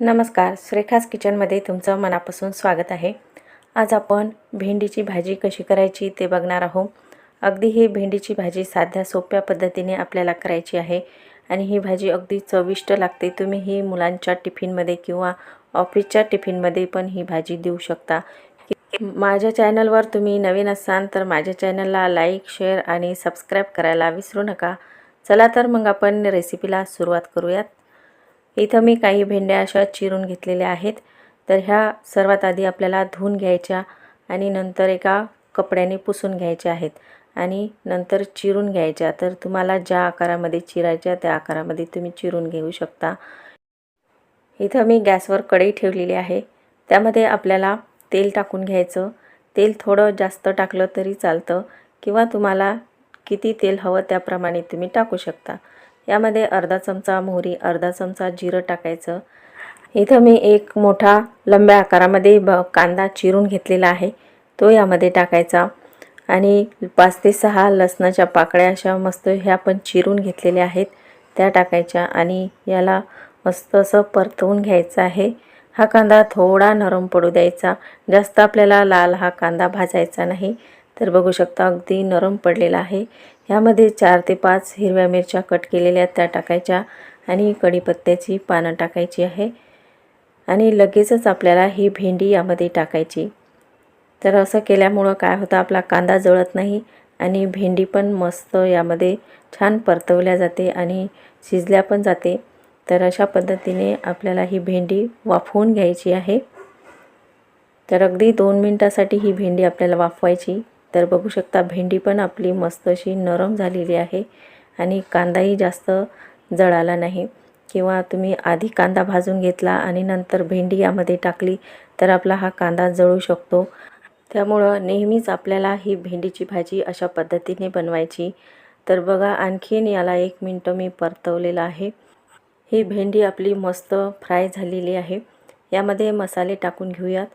नमस्कार श्रेखास किचनमध्ये तुमचं मनापासून स्वागत आहे. आज आपण भेंडीची भाजी कशी करायची ते बघणार आहोत. अगदी ही भेंडीची भाजी साध्या सोप्या पद्धतीने आपल्याला करायची आहे आणि ही भाजी अगदी चविष्ट लागते. तुम्ही ही मुलांच्या टिफिनमध्ये किंवा ऑफिसच्या टिफिनमध्ये पण ही भाजी देऊ शकता. माझ्या चॅनलवर तुम्ही नवीन असाल तर माझ्या चॅनलला लाईक शेअर आणि सबस्क्राईब करायला विसरू नका. चला तर मग आपण रेसिपीला सुरुवात करूयात. इथं मी काही भेंड्या अशा चिरून घेतलेल्या आहेत. तर ह्या सर्वात आधी आपल्याला धुवून घ्यायच्या आणि नंतर एका कपड्याने पुसून घ्यायच्या आहेत आणि नंतर चिरून घ्यायच्या. तर तुम्हाला ज्या आकारामध्ये चिरायच्या त्या आकारामध्ये तुम्ही चिरून घेऊ शकता. इथं मी गॅसवर कढई ठेवलेली आहे. त्यामध्ये आपल्याला तेल टाकून घ्यायचं. तेल थोडं जास्त टाकलं तरी चालतं किंवा तुम्हाला किती तेल हवं त्याप्रमाणे तुम्ही टाकू शकता. यामध्ये अर्धा चमचा मोहरी अर्धा चमचा जिरं टाकायचं. इथं मी एक मोठा लंब्या आकारामध्ये ब कांदा चिरून घेतलेला आहे. तो यामध्ये टाकायचा. आणि पाच ते सहा लसणाच्या पाकळ्या अशा मस्त ह्या पण चिरून घेतलेल्या आहेत. त्या टाकायच्या आणि याला मस्त असं परतवून घ्यायचं आहे. हा कांदा थोडा नरम पडू द्यायचा. जास्त आपल्याला लाल हा कांदा भाजायचा नाही. तर बघू शकता अगदी नरम पडलेला आहे. ह्यामध्ये चार ते पाच हिरव्या मिरच्या कट केलेल्या त्या टाकायच्या आणि कढीपत्त्याची पानं टाकायची आहे. आणि लगेचच आपल्याला ही भेंडी यामध्ये टाकायची. तर असं केल्यामुळं काय होतं आपला कांदा जळत नाही आणि भेंडी पण मस्त यामध्ये छान परतवल्या जाते आणि शिजल्या पण जाते. तर अशा पद्धतीने आपल्याला ही भेंडी वाफवून घ्यायची आहे. तर अगदी दोन मिनटासाठी ही भेंडी आपल्याला वाफवायची. तर बघू शकता भेंडी पण आपली मस्त अशी नरम झालेली आहे आणि कांदाही जास्त जळाला नाही. किंवा तुम्ही आधी कांदा भाजून घेतला आणि नंतर भेंडी यामध्ये टाकली तर आपला हा कांदा जळू शकतो. त्यामुळं नेहमीच आपल्याला ही भेंडीची भाजी अशा पद्धतीने बनवायची. तर बघा आणखीन याला एक मिनटं मी परतवलेलं आहे. ही भेंडी आपली मस्त फ्राय झालेली आहे. यामध्ये मसाले टाकून घेऊयात.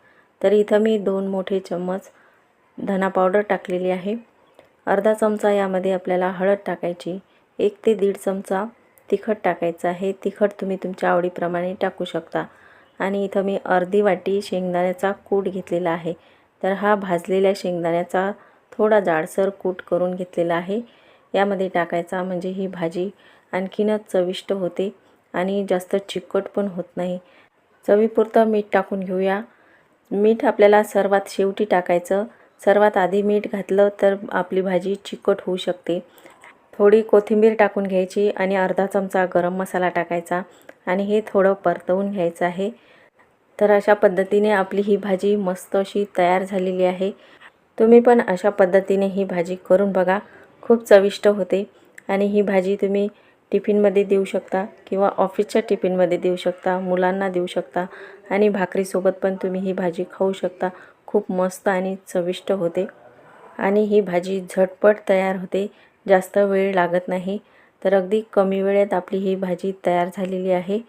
तर इथं मी दोन मोठे चम्मच धना पावडर टाकलेली आहे. अर्धा चमचा यामध्ये आपल्याला हळद टाकायची. एक ते दीड चमचा तिखट टाकायचं आहे. तिखट तुम्ही तुमच्या आवडीप्रमाणे टाकू शकता. आणि इथं मी अर्धी वाटी शेंगदाण्याचा कूट घेतलेला आहे. तर हा भाजलेल्या शेंगदाण्याचा थोडा जाडसर कूट करून घेतलेला आहे. यामध्ये टाकायचा म्हणजे ही भाजी आणखीनच चविष्ट होते आणि जास्त चिकट पण होत नाही. चवीपुरतं मीठ टाकून घेऊया. मीठ आपल्याला सर्वात शेवटी टाकायचं सर्वात आधी मीठ घातलं तर आपली भाजी चिकट होऊ शकते. थोडी कोथिंबीर टाकून घ्यायची आणि अर्धा चमचा गरम मसाला टाकायचा आणि हे थोडं परतवून घ्यायचं आहे. तर अशा पद्धतीने आपली ही भाजी मस्त अशी तयार झालेली आहे. तुम्ही पण अशा पद्धतीने ही भाजी करून बघा. खूप चविष्ट होते आणि ही भाजी तुम्ही टिफिनमध्ये देऊ शकता किंवा ऑफिसच्या टिफिनमध्ये देऊ शकता मुलांना देऊ शकता आणि भाकरीसोबत पण तुम्ही ही भाजी खाऊ शकता. खूप मस्त आणि चविष्ट होते. आणि ही भाजी झटपट तयार होते. जास्त वेळ लागत नाही. तर अगदी कमी वेळेत आपली ही भाजी तयार झालेली आहे.